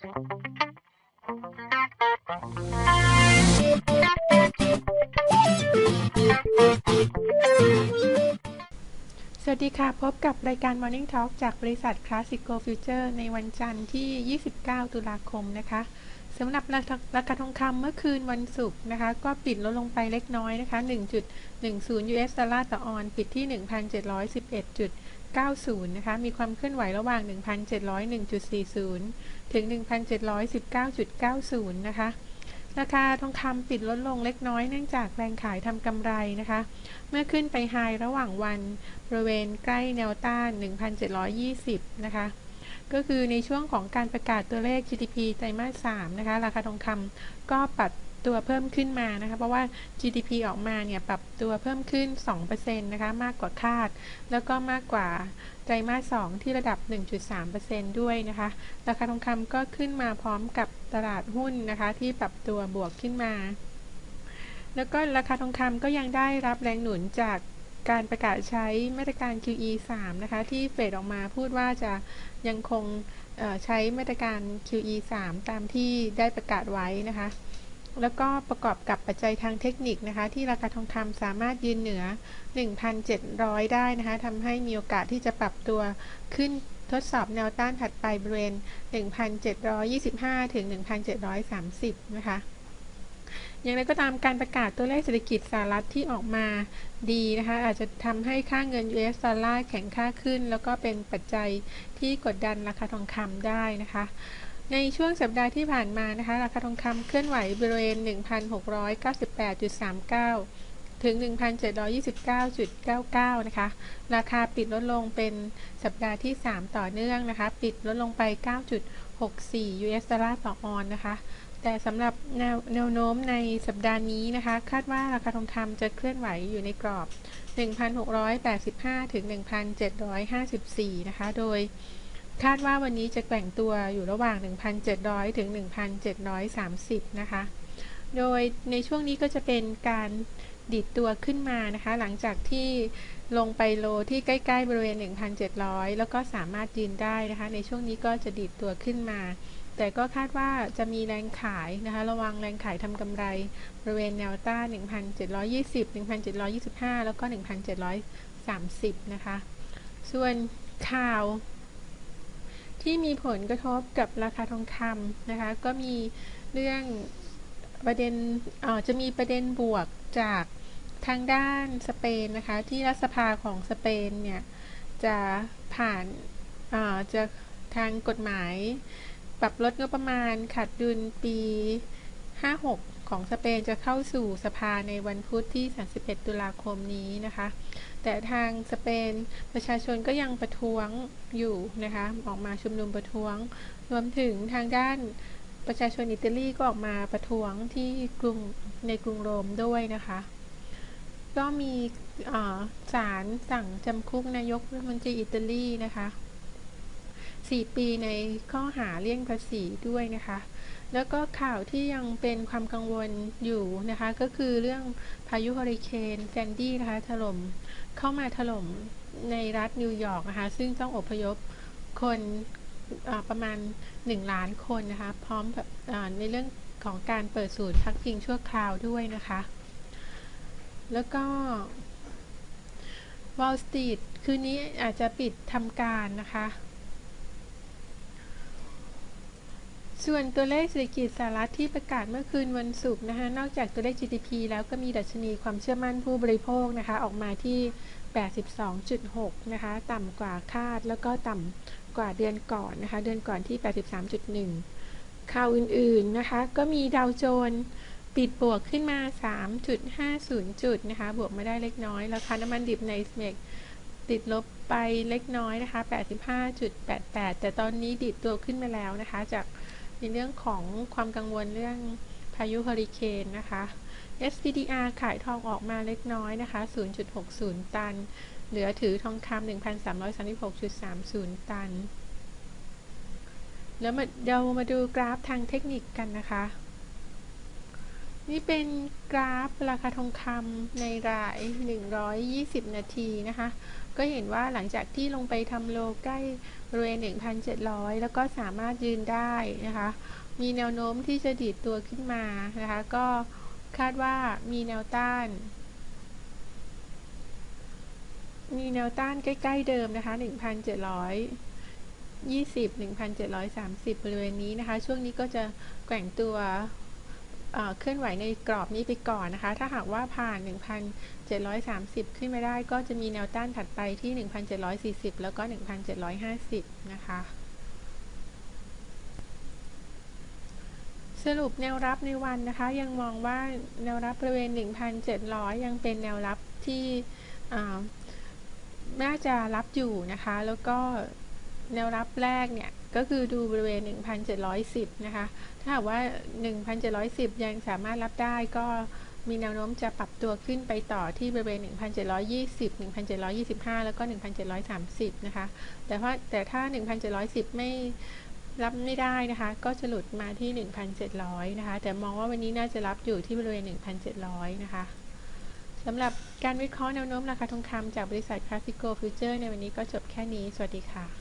สวัสดีค่ะ พบกับรายการ Morning Talk จากบริษัท Classico Future ในวันจันทร์ที่ 29 ตุลาคมนะคะสำหรับราคาทองคำเมื่อคืนวันศุกร์นะคะ ก็ปิดลดลงไปเล็กน้อยนะคะ 1.10 US ดอลลาร์ต่อออน ปิดที่ 1,711. 1790 นะคะ มีความเคลื่อนไหวระหว่าง 1,701.40 ถึง 1,719.90 นะคะ ราคาทองคำปิดลดลงเล็กน้อยเนื่องจากแรงขายทำกำไรนะคะ เมื่อขึ้นไปไฮระหว่างวันบริเวณใกล้แนวต้าน 1,720 นะคะ ก็คือในช่วงของการประกาศตัวเลข GDP ไตรมาส 3 นะคะ ราคาทองคำก็ปรับ ตัวเพิ่มขึ้นมานะคะ เพราะว่า GDP ออกมาเนี่ยปรับตัวเพิ่มขึ้น 2%นะคะ มากกว่าคาด แล้วก็มากกว่าไตรมาส 2 ที่ระดับ 1.3%ด้วยนะคะ ราคาทองคำก็ขึ้นมาพร้อมกับตลาดหุ้นนะคะ ที่ปรับตัวบวกขึ้นมา แล้วก็ราคาทองคำก็ยังได้รับแรงหนุนจากการประกาศใช้มาตรการ QE 3 นะคะ ที่เฟดออกมาพูดว่าจะยังคงใช้มาตรการ QE 3 ตามที่ได้ประกาศไว้นะคะ แล้วก็ประกอบกับปัจจัยทางเทคนิคนะคะ ที่ราคาทองคำสามารถยืนเหนือ 1,700 ได้นะคะทำให้มีโอกาสที่จะปรับตัวขึ้นทดสอบแนวต้านถัดไปบริเวณ 1,725 ถึง 1,730 นะคะ อย่างไรก็ตามการประกาศตัวเลขเศรษฐกิจสหรัฐที่ออกมาดีนะคะ อาจจะทำให้ค่าเงิน US ดอลลาร์แข็งค่าขึ้น แล้วก็เป็นปัจจัยที่กดดันราคาทองคำได้นะคะ ในช่วงสัปดาห์ที่ผ่านมานะคะราคาทองคำเคลื่อนไหวบริเวณ 1,698.39 ถึง 1,729.99 นะคะ ราคาปิดลดลงเป็นสัปดาห์ที่ 3 ต่อเนื่องนะคะ ปิดลดลงไป 9.64 US ดอลลาร์ต่อออนนะคะ แต่สำหรับแนวแนวโน้มในสัปดาห์นี้นะคะ คาดว่าราคาทองคำจะเคลื่อนไหวอยู่ในกรอบ 1,685 ถึง 1,754 นะคะ โดย คาดว่าวันนี้จะแกว่งตัวอยู่ระหว่าง 1,700 ถึง 1,730 นะคะ โดยในช่วงนี้ก็จะเป็นการดิดตัวขึ้นมานะคะ หลังจากที่ลงไปโลที่ใกล้ ๆ บริเวณ 1,700 แล้วก็สามารถยืนได้นะคะ ในช่วงนี้ก็จะดิดตัวขึ้นมา แต่ก็คาดว่าจะมีแรงขายนะคะ ระวังแรงขายทำกำไร บริเวณแนวต้าน 1,720 1,725 แล้วก็ 1,730 นะคะ ส่วนข่าว ที่มีผลกระทบกับราคาทองคำนะคะ ก็มีเรื่องประเด็นจะมีประเด็นบวกจากทางด้านสเปนนะคะ ที่รัฐสภาของสเปนเนี่ย จะผ่านจะทางกฎหมาย ปรับลดงบประมาณขาดดุลปี 56 ของสเปนจะเข้าสู่สภาในวันพุธที่ 31 ตุลาคมนี้นะคะ แต่ทางสเปนประชาชนก็ยังประท้วงอยู่นะคะออกมาชุมนุมประท้วง รวมถึงทางด้านประชาชนอิตาลีก็ออกมาประท้วงที่กรุงในกรุงโรมด้วยนะคะ ก็มีศาลสั่งจำคุกนายกรัฐมนตรีอิตาลีนะคะ 4 ปีในข้อหาเลี่ยงภาษีด้วยนะคะ แล้วก็ข่าวที่ยังเป็นความกังวลอยู่นะคะ ก็คือเรื่องพายุเฮอริเคนแซนดี้นะคะถล่มเข้ามาถล่มในรัฐนิวยอร์กนะคะ ซึ่งต้องอพยพคนประมาณ 1 ล้านคนนะคะ พร้อมกับในเรื่องของการเปิดศูนย์พักพิงชั่วคราวด้วยนะคะ แล้วก็ Wall Street คืนนี้อาจจะปิดทำการนะคะ ส่วนตัวเลขเศรษฐกิจสหรัฐที่ประกาศเมื่อคืนวันศุกร์นะคะนอกจากตัวเลข GDP แล้วก็มีดัชนีความเชื่อมั่นผู้บริโภคนะคะออกมาที่ 82.6 นะคะ ต่ำกว่าคาดแล้วก็ต่ำกว่าเดือนก่อนนะคะ เดือนก่อนที่ 83.1 ข่าวอื่นๆนะคะ ก็มีดาวโจนปิดบวกขึ้นมา 3.50 จุดนะคะ บวกมาได้เล็กน้อย ราคาน้ำมันดิบในสเมกติดลบไปเล็กน้อยนะคะ 85.88 แต่ตอนนี้ดิดตัวขึ้นมาแล้วนะคะจาก ในเรื่องของความกังวลเรื่องพายุเฮอริเคนนะคะ SPDR ขายทองออกมาเล็กน้อยนะคะ 0.60 ตัน เหลือถือทองคำ1,336.30 ตัน แล้วมาเดี๋ยวมาดูกราฟทางเทคนิคกันนะคะ นี่เป็นกราฟราคาทองคำในราย 120 นาทีนะคะ ก็เห็นว่าหลังจากที่ลงไปทำโลใกล้บริเวณ 1,700 แล้วก็สามารถยืนได้นะคะ มีแนวโน้มที่จะดีดตัวขึ้นมานะคะ ก็คาดว่ามีแนวต้าน มีแนวต้านใกล้ ๆ เดิมนะคะ 1,700 20 1,730 บริเวณนี้นะคะ ช่วงนี้ก็จะแกว่งตัว เคลื่อนไหวในกรอบนี้ไปก่อนนะคะ ถ้าหากว่าผ่าน 1,730 ขึ้นมาได้ ก็จะมีแนวต้านถัดไปที่ 1,740 แล้วก็ 1,750 นะคะ สรุปแนวรับในวันนะคะ ยังมองว่าแนวรับบริเวณ 1,700 ยังเป็นแนวรับที่น่าจะรับอยู่นะคะ แล้วก็แนวรับแรกเนี่ย ก็คือดูบริเวณ 1,710 นะคะ ถ้าหากว่า 1,710 ยังสามารถรับได้ก็มีแนวโน้มจะปรับตัวขึ้นไปต่อที่บริเวณ 1,720 1,725 แล้วก็ 1,730 นะคะ แต่ว่าแต่ถ้า 1,710 ไม่รับไม่ได้นะคะ ก็จะหลุดมาที่ 1,700 นะคะ แต่มองว่าวันนี้น่าจะรับอยู่ที่บริเวณ 1,700 นะคะสำหรับการวิเคราะห์แนวโน้มราคาทองคำจากบริษัทคลาสสิโกฟิวเจอร์ในวันนี้ก็จบแค่นี้ สวัสดีค่ะ